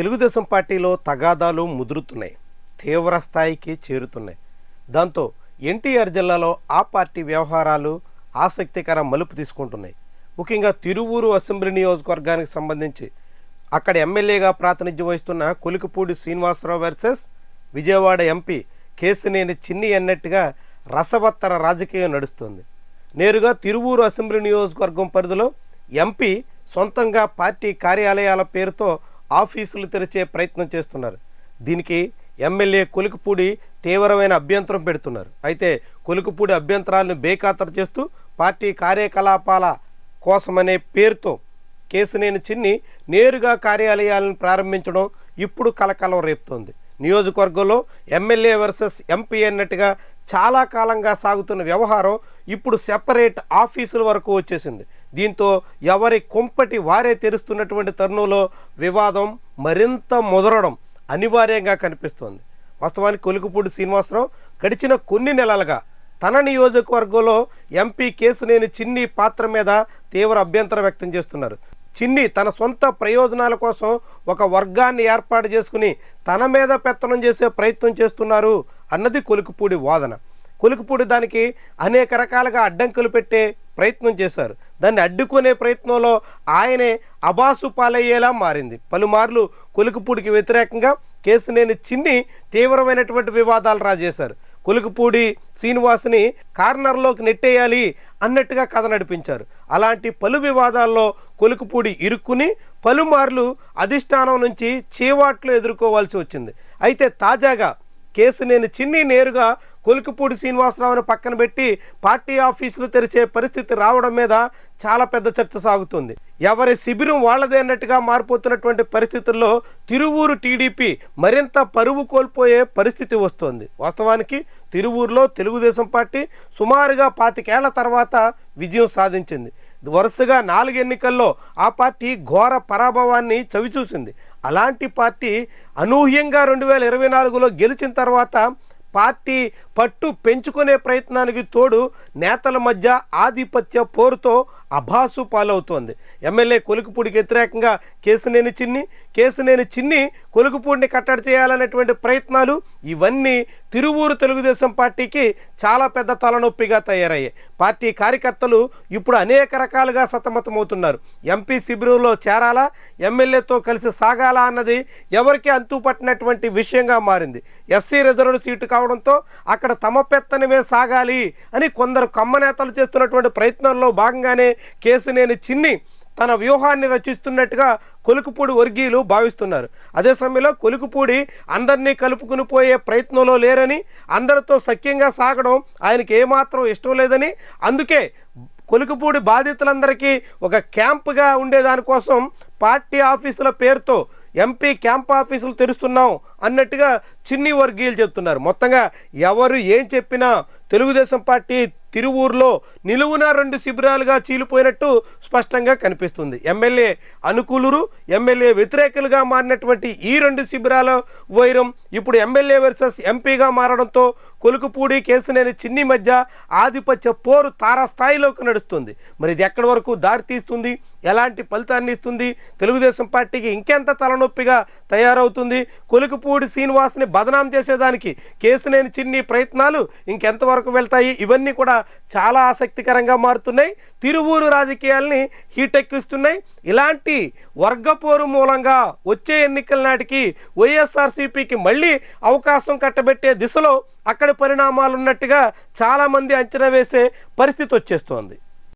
తెలుగుదేశం పార్టీలో తగాదాలు ముదురుతున్నాయి తీవ్ర స్థాయికి చేరుతున్నాయి. దాంతో ఎన్టీఆర్ జిల్లాలో ఆ పార్టీ వ్యవహారాలు ఆసక్తికర మలుపు తీసుకుంటున్నాయి. ముఖ్యంగా తిరువూరు అసెంబ్లీ నియోజకవర్గానికి సంబంధించి అక్కడ ఎమ్మెల్యేగా ప్రాతినిధ్యం వహిస్తున్న కొలికపూడి శ్రీనివాసరావు వర్సెస్ విజయవాడ ఎంపీ కేసినేని చిన్ని అన్నట్టుగా రసవత్తర రాజకీయం నడుస్తుంది. నేరుగా తిరువూరు అసెంబ్లీ నియోజకవర్గం పరిధిలో ఎంపీ సొంతంగా పార్టీ కార్యాలయాల పేరుతో ఆఫీసులు తెరిచే ప్రయత్నం చేస్తున్నారు. దీనికి ఎమ్మెల్యే కొలికపూడి తీవ్రమైన అభ్యంతరం పెడుతున్నారు. అయితే కొలికపూడి అభ్యంతరాలను బేఖాతరు చేస్తూ పార్టీ కార్యకలాపాల కోసమనే పేరుతో కేసునేని చిన్ని నేరుగా కార్యాలయాలను ప్రారంభించడం ఇప్పుడు కలకలం రేపుతోంది. నియోజకవర్గంలో ఎమ్మెల్యే వర్సెస్ ఎంపీ అన్నట్టుగా చాలా కాలంగా సాగుతున్న వ్యవహారం ఇప్పుడు సెపరేట్ ఆఫీసుల వరకు వచ్చేసింది. దీంతో ఎవరి కుంపటి వారే తెరుస్తున్నటువంటి తరుణంలో వివాదం మరింత ముదరడం అనివార్యంగా కనిపిస్తోంది. వాస్తవానికి కొలుకుపూడి శ్రీనివాసరావు గడిచిన కొన్ని నెలలుగా తన నియోజకవర్గంలో ఎంపీ కేసునేని చిన్ని పాత్ర మీద తీవ్ర అభ్యంతరం వ్యక్తం చేస్తున్నారు. చిన్ని తన సొంత ప్రయోజనాల కోసం ఒక వర్గాన్ని ఏర్పాటు చేసుకుని తన మీద పెత్తనం చేసే ప్రయత్నం చేస్తున్నారు అన్నది కొలుకుపూడి వాదన. కొలుకుపూడి దానికి అనేక రకాలుగా అడ్డంకులు పెట్టే ప్రయత్నం చేశారు. దాన్ని అడ్డుకునే ప్రయత్నంలో ఆయనే అబాసు పాలయ్యేలా మారింది. పలుమార్లు కొలుకుపూడికి వ్యతిరేకంగా కేసునేని చిన్ని తీవ్రమైనటువంటి వివాదాలు రాజేశారు. కొలుకుపూడి శ్రీనివాస్ని కార్నర్లోకి నెట్టేయాలి అన్నట్టుగా కథ నడిపించారు. అలాంటి పలు వివాదాల్లో కొలుకుపూడి ఇరుక్కుని పలుమార్లు అధిష్టానం నుంచి చీవాట్లు ఎదుర్కోవాల్సి వచ్చింది. అయితే తాజాగా కేసునేని చిన్ని నేరుగా కొలికిపూడి శ్రీనివాసరావుని పక్కన పెట్టి పార్టీ ఆఫీసులు తెరిచే పరిస్థితి రావడం మీద చాలా పెద్ద చర్చ సాగుతుంది. ఎవరి శిబిరం వాళ్ళదే అన్నట్టుగా మారిపోతున్నటువంటి పరిస్థితుల్లో తిరువూరు టీడీపీ మరింత పరువు కోల్పోయే పరిస్థితి వస్తోంది. వాస్తవానికి తిరువూరులో తెలుగుదేశం పార్టీ సుమారుగా పాతికేళ్ళ తర్వాత విజయం సాధించింది. వరుసగా నాలుగు ఎన్నికల్లో ఆ పార్టీ ఘోర పరాభవాన్ని చవిచూసింది. అలాంటి పార్టీ అనూహ్యంగా రెండు వేల ఇరవై నాలుగులో గెలిచిన తర్వాత పార్టీ పట్టు పెంచుకునే ప్రయత్నానికి తోడు నేతల మధ్య ఆధిపత్య పోరుతో అభాసు పాలవుతోంది. ఎమ్మెల్యే కొలుకుపూడికి వ్యతిరేకంగా కేసునేని చిన్ని కేసునేని చిన్ని కొలుకుపూడిని కట్టడి చేయాలనేటువంటి ప్రయత్నాలు ఇవన్నీ తిరువూరు తెలుగుదేశం పార్టీకి చాలా పెద్ద తలనొప్పిగా తయారయ్యాయి. పార్టీ కార్యకర్తలు ఇప్పుడు అనేక రకాలుగా సతమతమవుతున్నారు. ఎంపీ శిబిరంలో చేరాలా ఎమ్మెల్యేతో కలిసి సాగాలా అన్నది ఎవరికి అంతు పట్టినటువంటి విషయంగా మారింది. ఎస్సీ రిజర్వ్డ్ సీటు కావడంతో అక్కడ తమ పెత్తనమే సాగాలి అని కొందరు కమ్మనేతలు చేస్తున్నటువంటి ప్రయత్నంలో భాగంగానే కేసునేని చిన్ని తన వ్యూహాన్ని రచిస్తున్నట్టుగా కొలుకుపూడి వర్గీయులు భావిస్తున్నారు. అదే సమయంలో కొలుకుపూడి అందరినీ కలుపుకుని పోయే ప్రయత్నంలో లేరని అందరితో సఖ్యంగా సాగడం ఆయనకి ఏమాత్రం ఇష్టం లేదని అందుకే కొలుకుపూడి బాధితులందరికీ ఒక క్యాంపుగా ఉండేదానికోసం పార్టీ ఆఫీసుల పేరుతో ఎంపీ క్యాంప్ ఆఫీసులు తెరుస్తున్నాం అన్నట్టుగా చిన్ని వర్గీయులు చెప్తున్నారు. మొత్తంగా ఎవరు ఏం చెప్పినా తెలుగుదేశం పార్టీ తిరువూరులో నిలువున రెండు శిబిరాలుగా చీలిపోయినట్టు స్పష్టంగా కనిపిస్తుంది. ఎమ్మెల్యే అనుకూలురు ఎమ్మెల్యే వ్యతిరేకులుగా మారినటువంటి ఈ రెండు శిబిరాల వైరం ఇప్పుడు ఎమ్మెల్యే వర్సెస్ ఎంపీగా మారడంతో కొలుకుపూడి కేసునేని చిన్ని మధ్య ఆధిపత్య పోరు తారాస్థాయిలోకి నడుస్తుంది. మరి ఇది ఎక్కడి వరకు దారి తీస్తుంది? ఎలాంటి ఫలితాన్ని ఇస్తుంది? తెలుగుదేశం పార్టీకి ఇంకెంత తలనొప్పిగా తయారవుతుంది? కొలుకుపూడి శ్రీనివాస్ని బదనాం చేసేదానికి కేసునేని చిన్ని ప్రయత్నాలు ఇంకెంతవరకు వెళ్తాయి? ఇవన్నీ కూడా చాలా ఆసక్తికరంగా మారుతున్నాయి. తిరువూరు రాజకీయాల్ని హీటెక్కిస్తున్నాయి. ఇలాంటి వర్గపోరు మూలంగా వచ్చే ఎన్నికల నాటికి వైఎస్ఆర్సీపీకి మళ్ళీ అవకాశం కట్టబెట్టే దిశలో అక్కడి పరిణామాలు ఉన్నట్టుగా చాలామంది అంచనా వేసే పరిస్థితి వచ్చేస్తోంది.